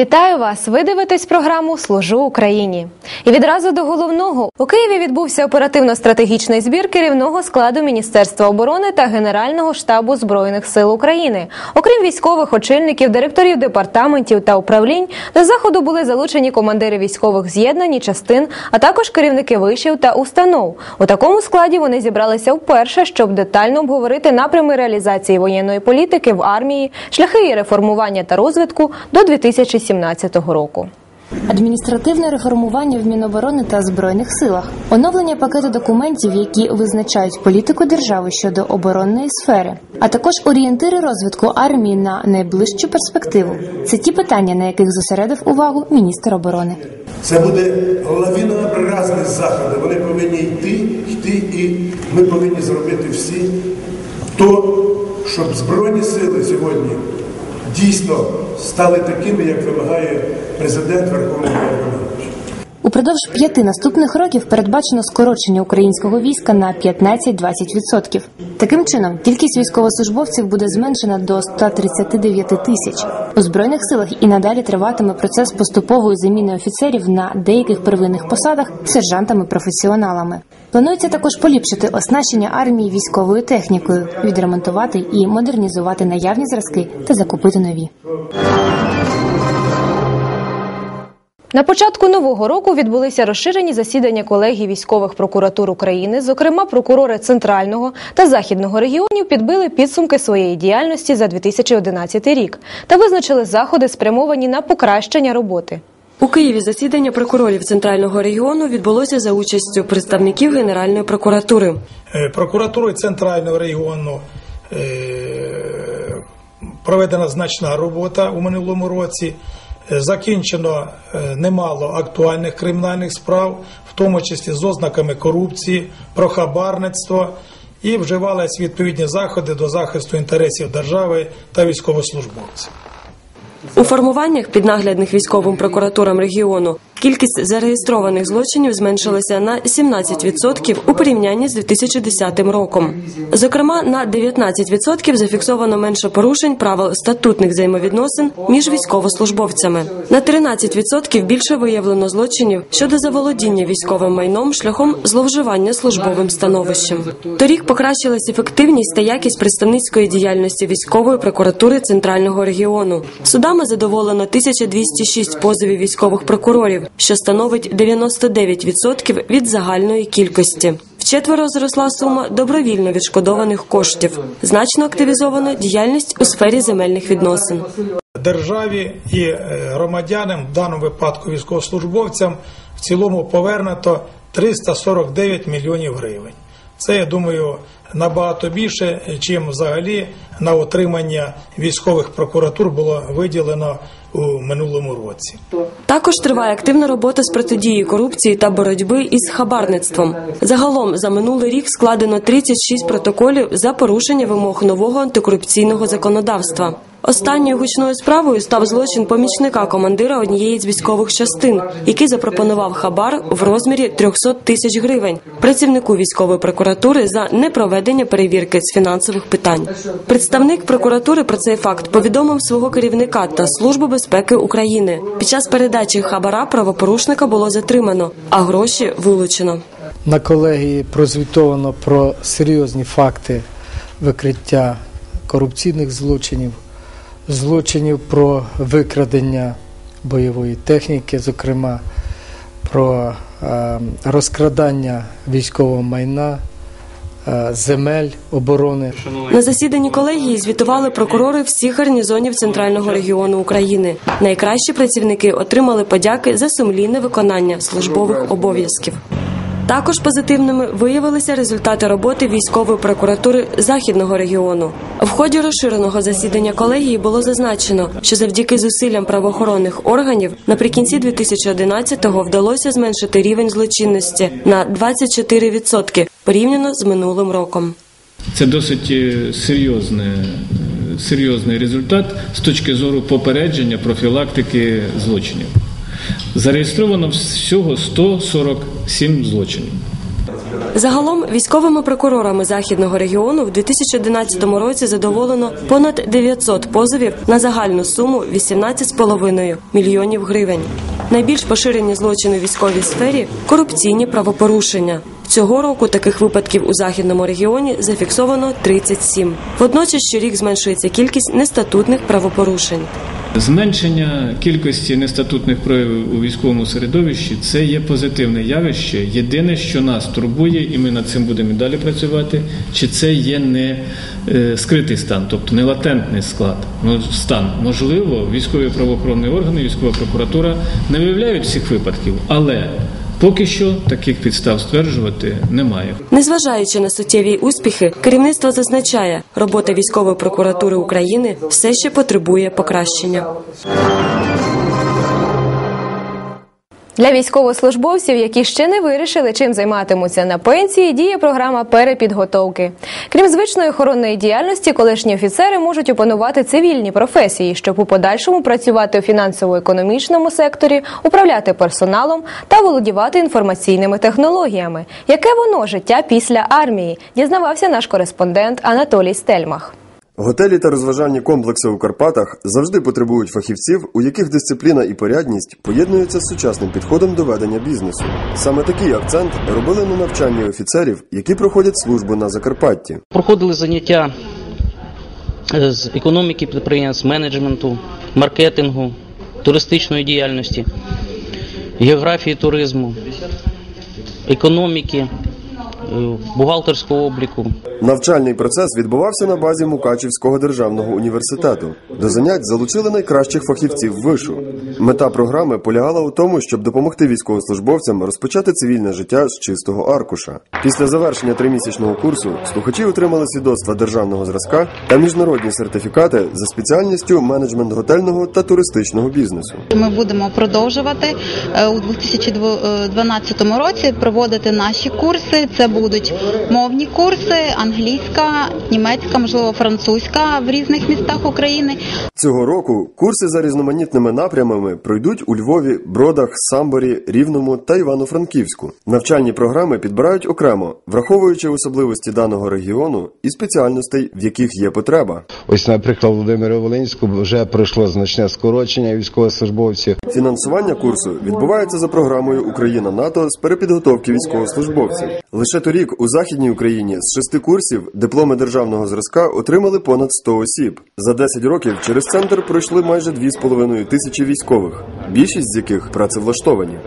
Вітаю вас! Ви дивитесь програму Служу Україні. І відразу до головного у Києві відбувся оперативно-стратегічний збір керівного складу Міністерства оборони та Генерального штабу збройних сил України. Окрім військових очільників, директорів департаментів та управлінь, до заходу були залучені командири військових з'єднань частин, а також керівники вишів та установ. У такому складі вони зібралися вперше, щоб детально обговорити напрями реалізації воєнної політики в армії, шляхи її реформування та розвитку до 2017 року. Адміністративне реформування в Міноборони та збройних силах, оновлення пакету документів, які визначають політику держави щодо оборонної сфери, а також орієнтири розвитку армії на найближчу перспективу. Це ті питання, на яких зосередив увагу міністр оборони. Це буде лавінообразні заходи. Вони повинні йти, йти, і ми повинні зробити всі то, щоб збройні сили сьогодні дійсно стали такими, як вимагає президент Верховної Ради. Упродовж п'яти наступних років передбачено скорочення українського війська на 15-20%. Таким чином, кількість військовослужбовців буде зменшена до 139 тисяч. У збройних силах і надалі триватиме процес поступової заміни офіцерів на деяких первинних посадах сержантами-професіоналами. Планується також поліпшити оснащення армії військовою технікою, відремонтувати і модернізувати наявні зразки та закупити нові. На початку нового року відбулися розширені засідання колегії військових прокуратур України. Зокрема, прокурори центрального та західного регіонів підбили підсумки своєї діяльності за 2011 рік та визначили заходи, спрямовані на покращення роботи. У Києві засідання прокурорів центрального регіону відбулося за участю представників Генеральної прокуратури. Е, Прокуратурою центрального регіону е, проведена значна робота у минулому році. Е, Закінчено е, немало актуальних кримінальних справ, в тому числі з ознаками корупції, прохабарництва, і вживались відповідні заходи до захисту інтересів держави та військовослужбовців. У формуваннях піднаглядних військовим прокуратурам регіону кількість зареєстрованих злочинів зменшилася на 17% у порівнянні з 2010 роком. Зокрема, на 19% зафіксовано менше порушень правил статутних взаємовідносин між військовослужбовцями. На 13% більше виявлено злочинів щодо заволодіння військовим майном шляхом зловживання службовим становищем. Торік покращилась ефективність та якість представницької діяльності військової прокуратури центрального регіону. Судами задоволено 1206 позовів військових прокурорів, що становить 99% від загальної кількості. Вчетверо зросла сума добровільно відшкодованих коштів. Значно активізовано діяльність у сфері земельних відносин. Державі і е, громадянам, в даному випадку військовослужбовцям, в цілому повернуто 349 мільйонів гривень. Це, я думаю, набагато більше, чим взагалі на отримання військових прокуратур було виділено у минулому році. Також триває активна робота з протидії корупції та боротьби із хабарництвом. Загалом за минулий рік складено 36 протоколів за порушення вимог нового антикорупційного законодавства. Останньою гучною справою став злочин помічника командира однієї з військових частин, який запропонував хабар в розмірі 300 тисяч гривень працівнику військової прокуратури за непроведення перевірки з фінансових питань. Представник прокуратури про цей факт повідомив свого керівника та службу безпеки України. Під час передачі хабара правопорушника було затримано, а гроші вилучено. На колегії прозвітовано про серйозні факти викриття корупційних злочинів, злочинів про викрадення бойової техніки, зокрема про е, розкрадання військового майна, е, земель оборони. На засіданні колегії звітували прокурори всіх гарнізонів центрального регіону України. Найкращі працівники отримали подяки за сумлінне виконання службових обов'язків. Також позитивними виявилися результати роботи військової прокуратури західного регіону. В ході розширеного засідання колегії було зазначено, що завдяки зусиллям правоохоронних органів наприкінці 2011-го вдалося зменшити рівень злочинності на 24% порівняно з минулим роком. Це досить е, серйозне, е, серйозний результат з точки зору попередження профілактики злочинів. Зареєстровано всього 147 злочинів. Загалом військовими прокурорами західного регіону в 2011 році задоволено понад 900 позовів на загальну суму 18,5 мільйонів гривень. Найбільш поширені злочини у військовій сфері корупційні правопорушення. Цього року таких випадків у західному регіоні зафіксовано 37. Водночас щорік зменшується кількість нестатутних правопорушень. Зменшення кількості нестатутних проявів у військовому середовищі це є позитивне явище. Єдине, що нас турбує, і ми над цим будемо далі працювати, чи це є не е, скритий стан, тобто не латентний склад, ну, стан. Можливо, військові правоохоронні органи, військова прокуратура не виявляють всіх випадків, але поки що таких підстав стверджувати немає. Незважаючи на суттєві успіхи, керівництво зазначає, робота військової прокуратури України все ще потребує покращення. Для військовослужбовців, які ще не вирішили, чим займатимуться на пенсії, діє програма перепідготовки. Крім звичної охоронної діяльності, колишні офіцери можуть опанувати цивільні професії, щоб у подальшому працювати у фінансово-економічному секторі, управляти персоналом та володівати інформаційними технологіями. Яке воно життя після армії? Дізнавався наш кореспондент Анатолій Стельмах. Готелі та розважальні комплекси у Карпатах завжди потребують фахівців, у яких дисципліна і порядність поєднуються з сучасним підходом до ведення бізнесу. Саме такий акцент робили на навчанні офіцерів, які проходять службу на Закарпатті. Проходили заняття е, з економіки підприємств, менеджменту, маркетингу, туристичної діяльності, географії туризму, економіки, бухгалтерського обліку. Навчальний процес відбувався на базі Мукачівського державного університету. До занять залучили найкращих фахівців вишу. Мета програми полягала у тому, щоб допомогти військовослужбовцям розпочати цивільне життя з чистого аркуша. Після завершення тримісячного курсу слухачі отримали свідоцтва державного зразка та міжнародні сертифікати за спеціальністю менеджмент готельного та туристичного бізнесу. Ми будемо продовжувати е, у 2012 році проводити наші курси. Це будуть мовні курси, англійська, німецька, можливо, французька в різних містах України. Цього року курси за різноманітними напрямами пройдуть у Львові, Бродах, Самборі, Рівному та Івано-Франківську. Навчальні програми підбирають окремо, враховуючи особливості даного регіону і спеціальностей, в яких є потреба. Ось, наприклад, Володимиру Волинську вже пройшло значне скорочення військовослужбовців. Фінансування курсу відбувається за програмою Україна НАТО з перепідготовки військовослужбовців. Лише торік у західній Україні з шести курсів дипломи державного зразка отримали понад 100 осіб. За 10 років через центр пройшли майже 2,5 тисячі військових, більшість з яких працевлаштовані.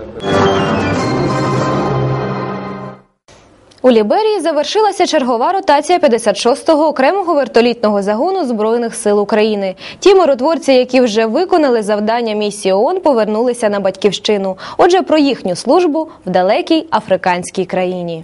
У Ліберії завершилася чергова ротація 56-го окремого вертолітного загону Збройних сил України. Ті миротворці, які вже виконали завдання місії ООН, повернулися на батьківщину. Отже, про їхню службу в далекій африканській країні.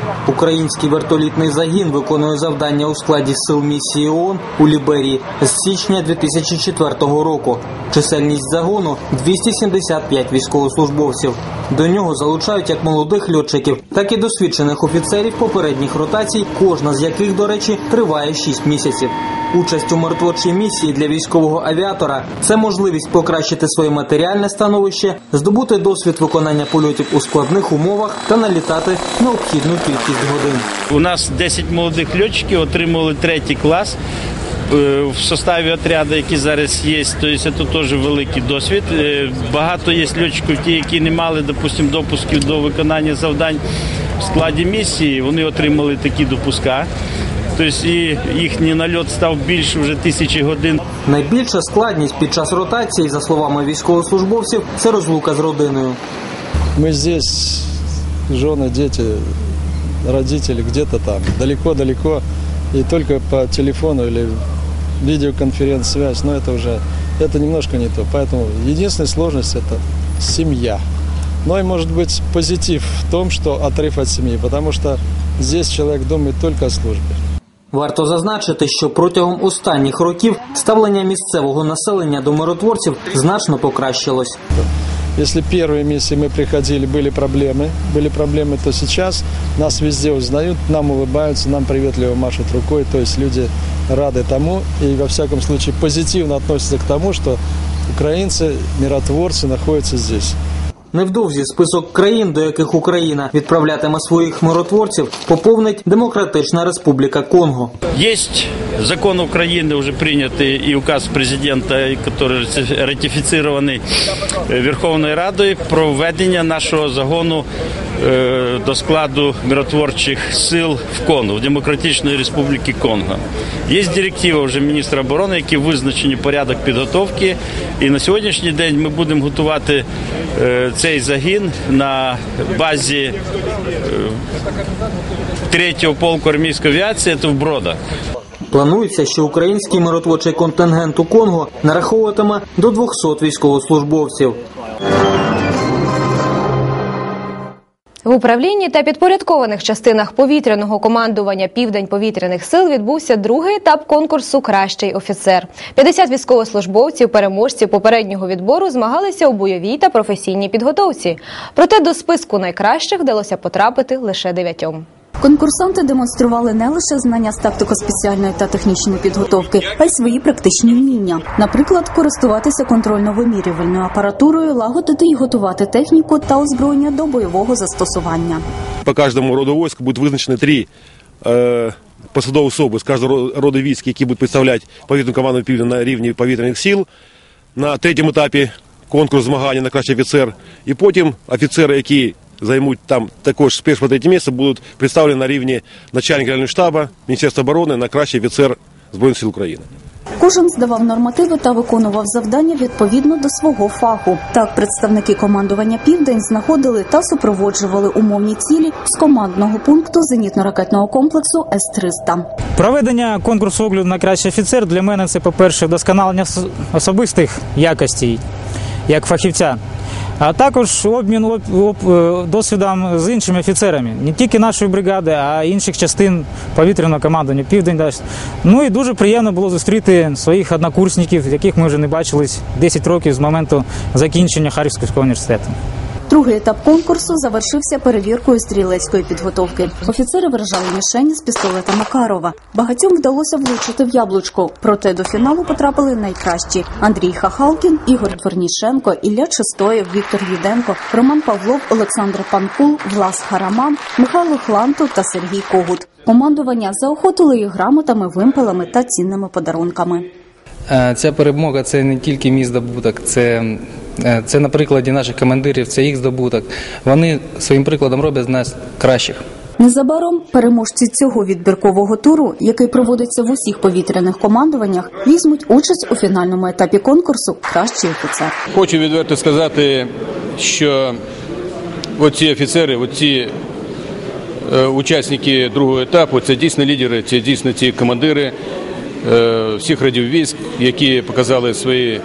Український вертолітний загін виконує завдання у складі сил місії ООН у Ліберії з січня 2004 року. Чисельність загону 275 військовослужбовців. До нього залучають як молодих льотчиків, так і досвідчених офіцерів попередніх ротацій, кожна з яких, до речі, триває 6 місяців. Участь у миротворчій місії для військового авіатора це можливість покращити своє матеріальне становище, здобути досвід виконання польотів у складних умовах та налітати необхідну кількість годин. У нас 10 молодих льотчиків отримали третій клас е, в составі отряду, який зараз є. Тобто це теж великий досвід. Е, Багато є льотчиків, ті, які не мали, допустим, допусків до виконання завдань в складі місії. Вони отримали такі допуска. Тобто і їхній нальот став більше вже тисячі годин. Найбільша складність під час ротації, за словами військовослужбовців, це розлука з родиною. Мы здесь, жены, дети, родители где-то там, далеко-далеко, и только по телефону или видеоконференц-связь, но это уже, это немножко не то. Поэтому единственная сложность – это семья. Но и может быть позитив в том, что отрыв от семьи, потому что здесь человек думает только о службе. Варто зазначити, що протягом останніх років ставлення місцевого населення до миротворців значно покращилось. Если первые миссии мы приходили, были проблемы, были проблемы, то сейчас нас везде узнают, нам улыбаются, нам приветливо машут рукой, то есть люди рады тому и во всяком случае позитивно относятся к тому, что украинцы, миротворцы находятся здесь. Невдовзі список країн, до яких Україна відправлятиме своїх миротворців, поповнить Демократична Республіка Конго. Есть закон Украины, уже принятый, и указ президента, который ратифицированный э, Верховною Радою про введення нашого загону е, до складу миротворчих сил в Конго, в Демократичної Республіки Конго. Є директива вже міністра оборони, які визначені порядок підготовки. І на сьогоднішній день ми будемо готувати е, цей загін на базі е, 3-го полку армійської авіації, це в Бродах. Планується, що український миротворчий контингент у Конго нараховуватиме до 200 військовослужбовців. В управлінні та підпорядкованих частинах повітряного командування Південь повітряних сил відбувся другий етап конкурсу Кращий офіцер. 50 військовослужбовців, переможців попереднього відбору змагалися у бойовій та професійній підготовці. Проте до списку найкращих вдалося потрапити лише дев'ятьом. Конкурсанти демонстрували не лише знання з тактико-спеціальної та технічної підготовки, а й свої практичні вміння. Наприклад, користуватися контрольно-вимірювальною апаратурою, лагодити і готувати техніку та озброєння до бойового застосування. По каждому роду войск будуть визначені три е, посадові особи з кожного роду військ, які будуть представляти повітряну команду півдня на рівні повітряних сил. На третьому етапі конкурс змагання на кращий офіцер. І потім офіцери, які займуть там також по третє місце, будуть представлені на рівні начальника Генерального штабу, Міністерства оборони на кращий офіцер Збройних сил України. Кожен здавав нормативи та виконував завдання відповідно до свого фаху. Так, представники командування Південь знаходили та супроводжували умовні цілі з командного пункту зенітно-ракетного комплексу С-300. Проведення конкурсу огляду на кращий офіцер для мене це, по-перше, вдосконалення особистих якостей як фахівця, а також обмін е, досвідом з іншими офіцерами, не тільки нашої бригади, а й інших частин повітряного командування Південь. дасть. Ну і дуже приємно було зустріти своїх однокурсників, яких ми вже не бачились 10 років з моменту закінчення Харківського університету. Другий етап конкурсу завершився перевіркою стрілецької підготовки. Офіцери виражали мішені з пістолета Макарова. Багатьом вдалося влучити в яблучко. Проте до фіналу потрапили найкращі: Андрій Хахалкін, Ігор Дворнішенко, Ілля Чистоєв, Віктор Юденко, Роман Павлов, Олександр Панкул, Влас Хараман, Михайло Хланту та Сергій Когут. Командування заохотили їх грамотами, вимпелами та цінними подарунками. Е, Ця перемога це не тільки мій здобуток, це, це на прикладі наших командирів, це їх здобуток. Вони своїм прикладом роблять з нас кращих. Незабаром переможці цього відбіркового туру, який проводиться в усіх повітряних командуваннях, візьмуть участь у фінальному етапі конкурсу Кращий офіцер. Хочу відверто сказати, що оці офіцери, оці е, учасники другого етапу, це дійсно лідери, це дійсно ті командири е, всіх радів військ, які показали свої е,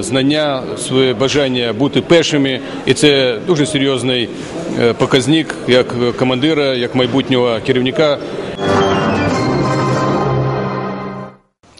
знання, своє бажання бути першими. І це дуже серйозний е, показник як командира, як майбутнього керівника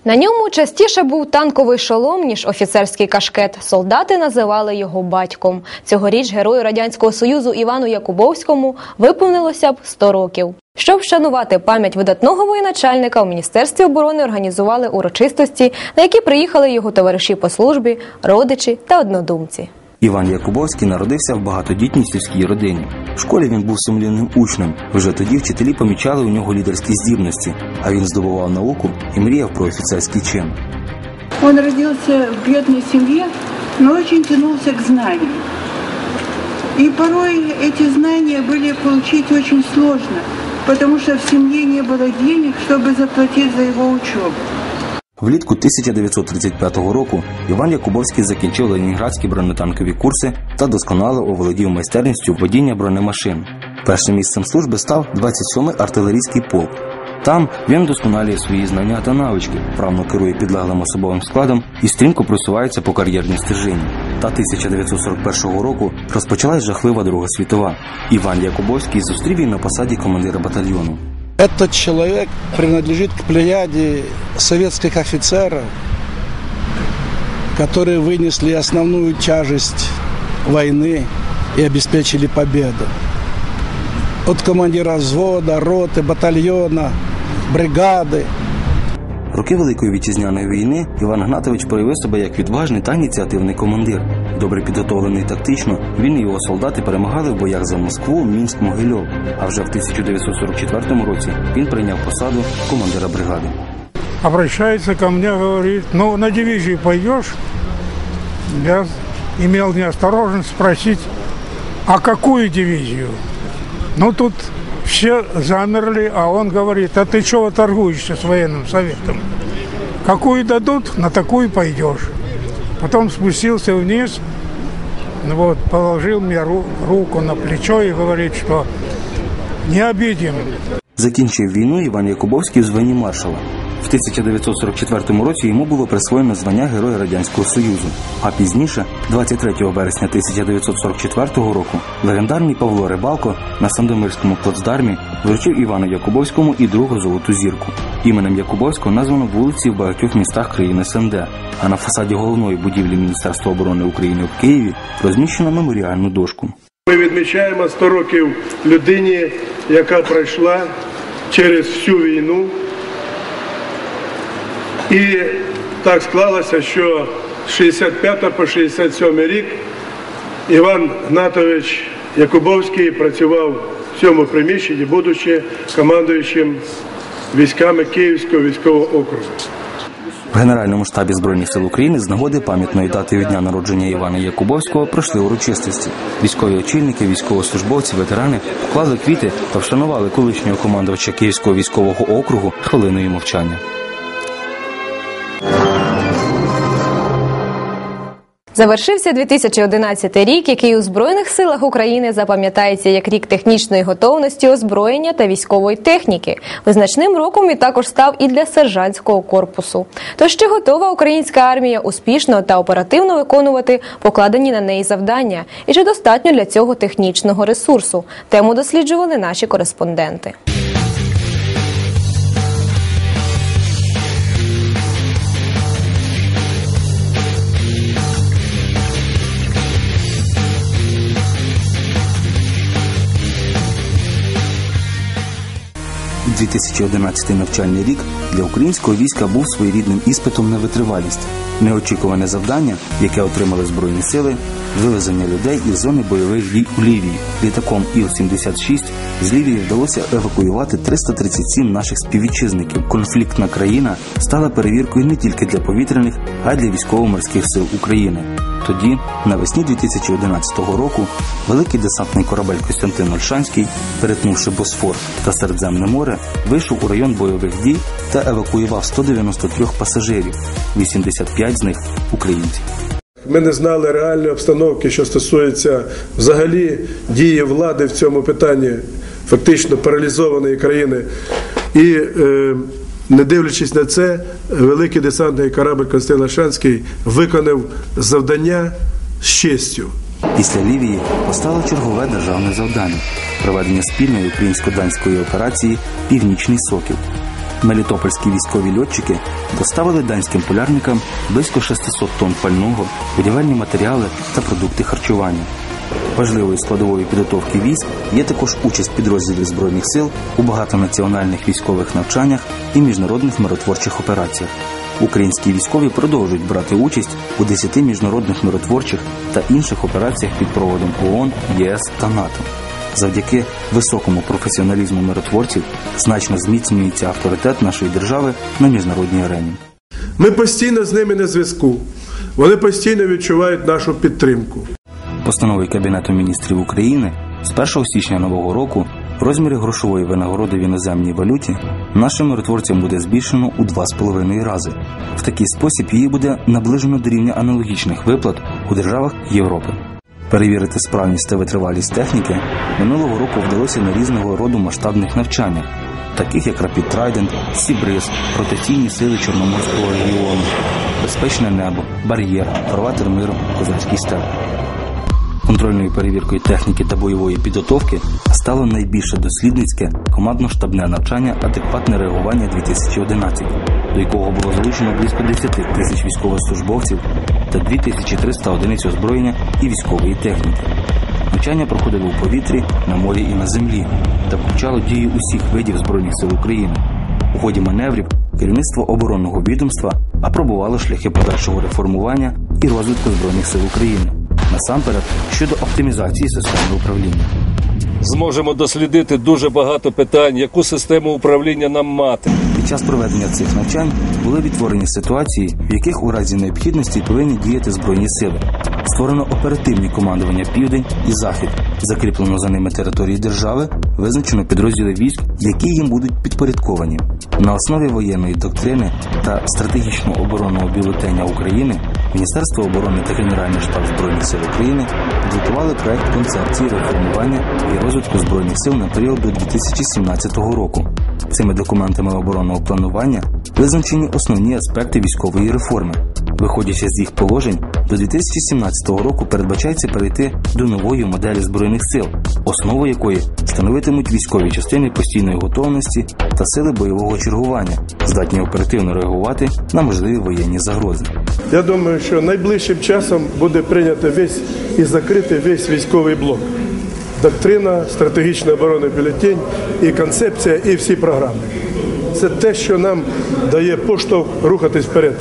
На ньому частіше був танковий шолом, ніж офіцерський кашкет. Солдати називали його батьком. Цьогоріч герою радянського союзу Івану Якубовському виповнилося б 100 років. Щоб вшанувати пам'ять видатного воєначальника, у міністерстві оборони організували урочистості, на які приїхали його товариші по службі, родичі та однодумці. Іван Якубовський народився в багатодітній сільській родині. В школі він був сумлінним учнем. Вже тоді вчителі помічали у нього лідерські здібності, а він здобував науку і мріяв про офіцерський чин. Он родился в бедной семье, но очень тянулся к знаниям. И порой эти знания были получить очень сложно, потому что в семье не было денег, чтобы заплатить за его учебу. Влітку 1935 року Іван Якубовський закінчив ленінградські бронетанкові курси та досконало оволодів майстерністю водіння бронемашин. Першим місцем служби став 27-й артилерійський полк. Там він досконалює свої знання та навички, вправно керує підлеглим особовим складом і стрімко просувається по кар'єрній стежині. Та 1941 року розпочалась жахлива Друга світова. Іван Якубовський зустрів її на посаді командира батальйону. Этот человек принадлежит к плеяде советских офицеров, которые вынесли основную тяжесть войны и обеспечили победу. От командира взвода, роты, батальона, бригады. роки Великої вітчизняної війни Іван Гнатович проявив себе як відважний та ініціативний командир. Добре підготовлений тактично, він і його солдати перемагали в боях за Москву, Мінськ, Могильов. А вже в 1944 році він прийняв посаду командира бригади. обращается ко мне, говорит, ну, на дивизию пойдешь? Я имел неосторожность спросить, а какую дивизию? Ну, тут все замерли, а он говорит, а ты чего торгуешься с военным советом? Какую дадут, на такую пойдешь. Потом спустился вниз, ну вот, положил мне ру- руку на плечо и говорит, что не обидим, Закінчив війну Іван Якубовський в званні маршала. В 1944 році йому було присвоєно звання Героя Радянського Союзу. А пізніше, 23 вересня 1944 року, легендарний Павло Рибалко на Сандомирському плацдармі вручив Івану Якубовському і другу золоту зірку. Іменем Якубовського названо вулиці в багатьох містах країни СНД. А на фасаді головної будівлі Міністерства оборони України в Києві розміщено меморіальну дошку. Ми відмічаємо 100 років людині, яка пройшла через всю війну. І так склалося, що з 65 по 67 рік Іван Гнатович Якубовський працював в цьому приміщенні, будучи командуючим військами Київського військового округу. В Генеральному штабі Збройних сил України з нагоди пам'ятної дати від дня народження Івана Якубовського пройшли урочистості. Військові очільники, військовослужбовці, ветерани поклали квіти та вшанували колишнього командувача Київського військового округу хвилиною мовчання. Завершився 2011 рік, який у Збройних силах України запам'ятається як рік технічної готовності озброєння та військової техніки. Визначним роком він також став і для сержантського корпусу. Тож чи готова українська армія успішно та оперативно виконувати покладені на неї завдання? І чи достатньо для цього технічного ресурсу? Тему досліджували наші кореспонденти. – 2011 навчальний рік для українського війська був своєрідним іспитом на витривалість. Неочікуване завдання, яке отримали збройні сили, вивезення людей із зони бойових дій у Лівії. Літаком Іл-76 з Лівії вдалося евакуювати 337 наших співвітчизників. Конфліктна країна стала перевіркою не тільки для повітряних, а й для військово-морських сил України. Тоді, навесні 2011 року, великий десантний корабель Костянтин Ольшанський, перетнувши Босфор та Середземне море, вийшов у район бойових дій та евакуював 193 пасажирів, 85 з них українці. Ми не знали реальної обстановки, що стосується взагалі дії влади в цьому питанні, фактично паралізованої країни. І е, не дивлячись на це, великий десантний корабль Константин Лашанський виконав завдання з честю. Після Лівії постало чергове державне завдання проведення спільної українсько-данської операції Північний Сокіл. Мелітопольські військові льотчики доставили данським полярникам близько 600 тонн пального, будівельні матеріали та продукти харчування. Важливою складовою підготовки військ є також участь підрозділів збройних сил у багатонаціональних військових навчаннях і міжнародних миротворчих операціях. Українські військові продовжують брати участь у 10 міжнародних миротворчих та інших операціях під проводом ООН, ЄС та НАТО. Завдяки високому професіоналізму миротворців значно зміцнюється авторитет нашої держави на міжнародній арені. Ми постійно з ними на зв'язку. Вони постійно відчувають нашу підтримку. Постановою Кабінету міністрів України з 1 січня нового року в розмірі грошової винагороди в іноземній валюті нашим миротворцям буде збільшено у 2,5 рази. В такий спосіб її буде наближено до рівня аналогічних виплат у державах Європи. Перевірити справність та витривалість техніки минулого року вдалося на різного роду масштабних навчаннях, таких як Rapid Trident, Сібриз, ротаційні сили Чорноморського регіону, безпечне небо, бар'єр, фарватер миру, козацький степ. Контрольною перевіркою техніки та бойової підготовки стало найбільше дослідницьке командно-штабне навчання адекватне реагування 2011, до якого було залучено близько 10 тисяч військовослужбовців та 2300 одиниць озброєння і військової техніки. Навчання проходило у повітрі, на морі і на землі та включало дії усіх видів збройних сил України. У ході маневрів керівництво оборонного відомства апробувало шляхи подальшого реформування і розвитку збройних сил України, насамперед щодо оптимізації системи управління. Зможемо дослідити дуже багато питань, яку систему управління нам мати. Під час проведення цих навчань були відтворені ситуації, в яких у разі необхідності повинні діяти збройні сили. Створено оперативні командування Південь і Захід, закріплено за ними території держави, визначено підрозділи військ, які їм будуть підпорядковані. На основі воєнної доктрини та стратегічного оборонного бюлетеня України Міністерство оборони та Генеральний штаб збройних сил України підготували проект концепції реформування і розвитку збройних сил на період до 2017 року. Цими документами оборонного планування визначені основні аспекти військової реформи. Виходячи з їх положень, до 2017 року передбачається перейти до нової моделі збройних сил, основу якої становитимуть військові частини постійної готовності та сили бойового чергування, здатні оперативно реагувати на можливі воєнні загрози. Я думаю, що найближчим часом буде прийнято весь і закрити весь військовий блок. Доктрина, стратегічна оборона бюлетень, і концепція, і всі програми. Це те, що нам дає поштовх рухатись вперед.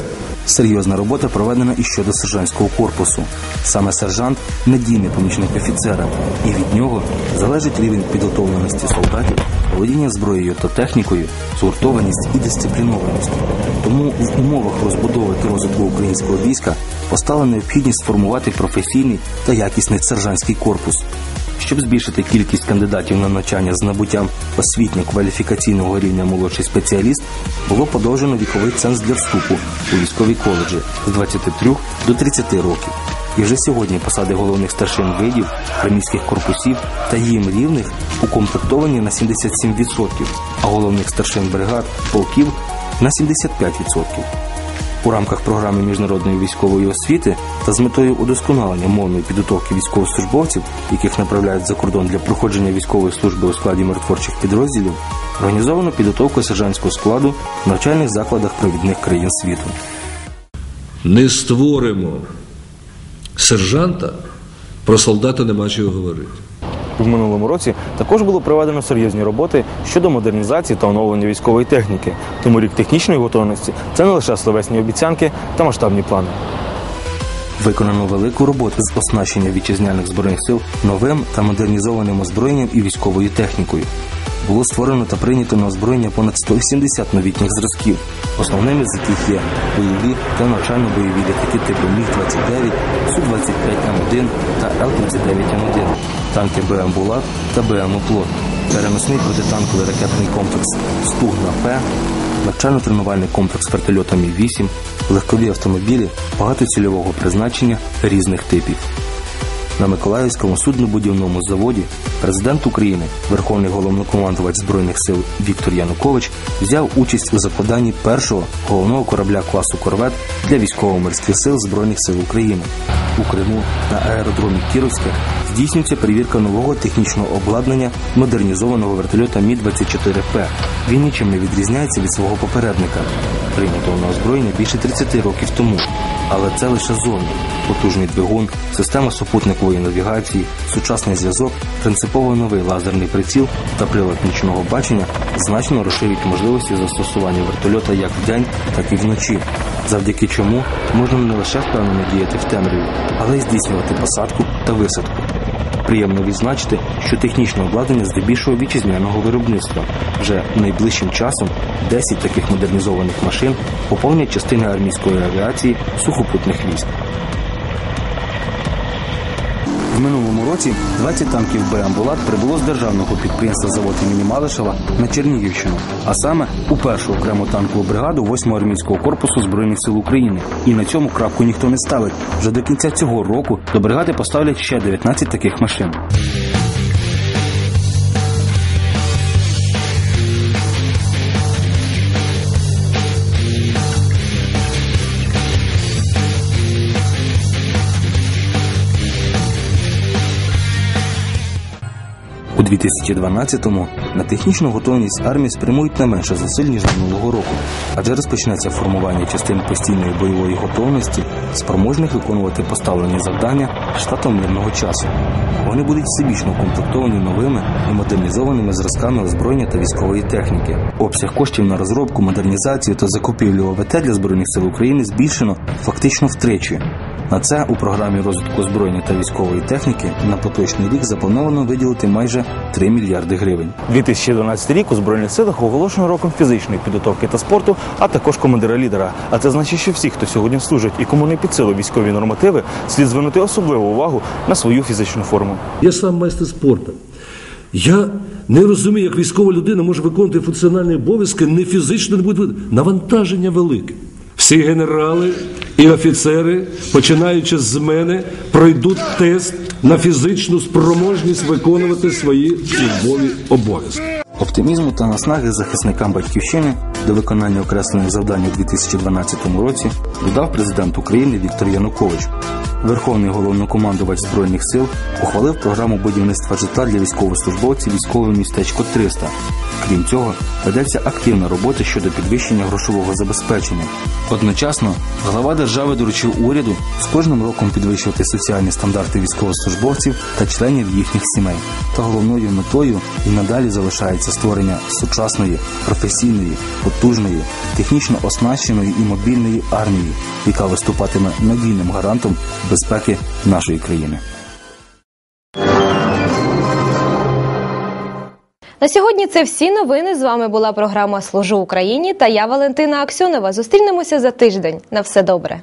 Серйозна робота проведена і щодо сержантського корпусу. Саме сержант надійний помічник офіцера, і від нього залежить рівень підготовленості солдатів, володіння зброєю та технікою, згуртованість і дисциплінованість. Тому в умовах розбудови та розвитку українського війська постала необхідність сформувати професійний та якісний сержантський корпус. Щоб збільшити кількість кандидатів на навчання з набуттям освітньо-кваліфікаційного рівня молодший спеціаліст, було подовжено віковий ценз для вступу у військові коледжі з 23 до 30 років. І вже сьогодні посади головних старшин видів, армійських корпусів та їм рівних укомплектовані на 77%, а головних старшин бригад, полків на 75%. У рамках програми міжнародної військової освіти та з метою удосконалення мовної підготовки військовослужбовців, яких направляють за кордон для проходження військової служби у складі миротворчих підрозділів, організовано підготовку сержантського складу в навчальних закладах провідних країн світу. Не створимо сержанта, про солдата нема чого говорити. В минулому році також було проведено серйозні роботи щодо модернізації та оновлення військової техніки. Тому рік технічної готовності це не лише словесні обіцянки та масштабні плани. Виконано велику роботу з оснащення вітчизняних збройних сил новим та модернізованим озброєнням і військовою технікою. Було створено та прийнято на озброєння понад 180 новітніх зразків, основними з яких є бойові та навчально-бойові літаки типу Міг-29, Су-25М1 та Л-39М1, танки БМ «Булат» та БМ «Оплот, переносний протитанковий ракетний комплекс «Стугна-П», навчально-тренувальний комплекс вертольота Мі-8, легкові автомобілі багатоцільового призначення різних типів. На Миколаївському суднобудівному заводі президент України, Верховний головнокомандувач Збройних сил Віктор Янукович взяв участь у закладанні першого головного корабля класу Корвет для військово-морських сил Збройних сил України. У Криму на аеродромі Кіровське здійснюється перевірка нового технічного обладнання модернізованого вертольота Мі-24П. Він нічим не відрізняється від свого попередника, прийнятого на озброєння більше 30 років тому. Але це лише зона, потужний двигун, система супутникової навігації, сучасний зв'язок, принципово новий лазерний приціл та прилад нічного бачення значно розширюють можливості застосування вертольота як вдень, так і вночі, завдяки чому можна не лише впевнено діяти в темряві, але й здійснювати посадку та висадку. Приємно відзначити, що технічне обладнання здебільшого вітчизняного виробництва. Вже найближчим часом 10 таких модернізованих машин поповнять частини армійської авіації сухопутних військ. Минулому році 20 танків «Беамбулат» «Булат» прибуло з державного підприємства завод імені Малишева на Чернігівщину, а саме у першу окрему танкову бригаду 8-го армійського корпусу Збройних сил України. І на цьому крапку ніхто не ставить. Вже до кінця цього року до бригади поставлять ще 19 таких машин. 2012-му на технічну готовність армії спрямують не менше зусиль, ніж минулого року, адже розпочнеться формування частин постійної бойової готовності, спроможних виконувати поставлені завдання штатом мирного часу. Вони будуть всебічно укомплектовані новими і модернізованими зразками озброєння та військової техніки. Обсяг коштів на розробку, модернізацію та закупівлю ОВТ для збройних сил України збільшено фактично втричі. На це у програмі розвитку озброєння та військової техніки на поточний рік заплановано виділити майже 3 мільярди гривень. 2012 рік у Збройних силах оголошено роком фізичної підготовки та спорту, а також командира лідера. А це значить, що всі, хто сьогодні служить і кому не під силу військові нормативи, слід звернути особливу увагу на свою фізичну форму. Я сам майстер спорту. Я не розумію, як військова людина може виконувати функціональні обов'язки не фізично не буде навантаження велике. Всі генерали і офіцери, починаючи з мене, пройдуть тест на фізичну спроможність виконувати свої службові обов'язки. Оптимізму та наснаги захисникам батьківщини до виконання окреслених завдань у 2012 році додав президент України Віктор Янукович. Верховний головнокомандувач збройних сил ухвалив програму будівництва житла для військовослужбовців військове містечко 300. Крім цього, ведеться активна робота щодо підвищення грошового забезпечення. Одночасно глава держави доручив уряду з кожним роком підвищувати соціальні стандарти військовослужбовців та членів їхніх сімей. Та головною метою і надалі залишається створення сучасної, професійної, потужної, технічно оснащеної і мобільної армії, яка виступатиме надійним гарантом безпеки нашої країни. На сьогодні це всі новини. З вами була програма Служу Україні та я Валентина Аксьонова. Зустрінемося за тиждень. На все добре.